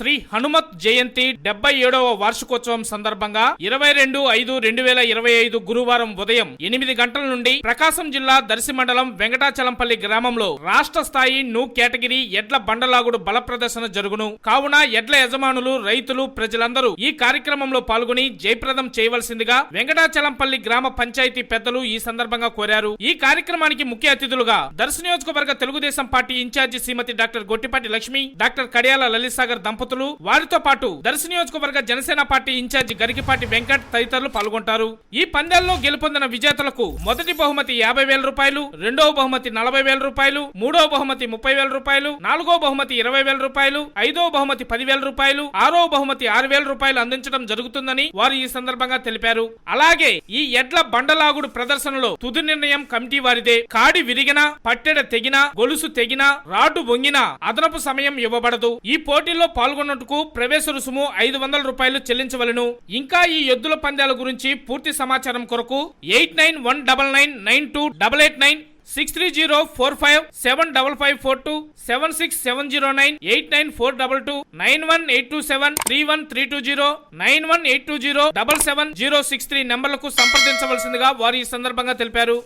శ్రీ హనుమత్ జయంతి డెబ్బై ఏడవ వార్షికోత్సవం సందర్భంగా ఇరవై రెండు ఐదు రెండు వేల ఇరవై ఐదు గురువారం ఉదయం ఎనిమిది గంటల నుండి ప్రకాశం జిల్లా దర్శి మండలం వెంకటాచలంపల్లి గ్రామంలో రాష్ట్ర స్థాయి నూ కేటగిరీ ఎడ్ల బండలాగుడు బల ప్రదర్శన జరుగును. కావున ఎడ్ల యజమానులు రైతులు ప్రజలందరూ ఈ కార్యక్రమంలో పాల్గొని జయప్రదం చేయవలసిందిగా వెంకటాచలంపల్లి గ్రామ పంచాయతీ పెద్దలు ఈ సందర్భంగా కోరారు. ఈ కార్యక్రమానికి ముఖ్య అతిథులుగా దర్శి నియోజకవర్గ Telugu Desam party incharge Shrimati doctor Gottipati Lakshmi doctor Kadiyala Lalit Sagar దంపతులు వారితో పాటు దర్శ నియోజకవర్గ జనసేన పార్టీ ఇన్ఛార్జి గరికిపాటి వెంకట్ తదితరులు పాల్గొంటారు. ఈ పందెల్లో గెలుపొందిన విజేతలకు మొదటి బహుమతి యాభై వేల రూపాయలు రెండవ బహుమతి నలభై వేల రూపాయలు మూడవ బహుమతి ముప్పై వేల రూపాయలు నాలుగో బహుమతి ఇరవై వేల రూపాయలు ఐదవ బహుమతి పదివేల రూపాయలు ఆరో బహుమతి ఆరు వేల రూపాయలు అందించడం జరుగుతుందని వారు ఈ సందర్భంగా తెలిపారు. అలాగే ఈ ఎడ్ల బండలాగుడు ప్రదర్శనలో తుది నిర్ణయం కమిటీ వారిదే. కాడి విరిగినా పట్టెడ తెగినా గొలుసు తెగినా రాడ్డు వంగినా అదనపు సమయం ఇవ్వబడదు. ఈ పోటీలో పోటీల్లో పాల్గొన్నట్టుకు ప్రవేశ రుసుము ఐదు వందల రూపాయలు చెల్లించవలను. ఇంకా ఈ ఎద్దుల పందాల గురించి పూర్తి సమాచారం కొరకు eight nine one double nine nine two double eight nine six three zero four five seven double five four two seven six seven zero nine eight nine four double two nine one eight two seven three one three two zero nine one eight two zero double seven zero six three నెంబర్లకు సంప్రదించవలసిందిగా వారు ఈ సందర్భంగా తెలిపారు.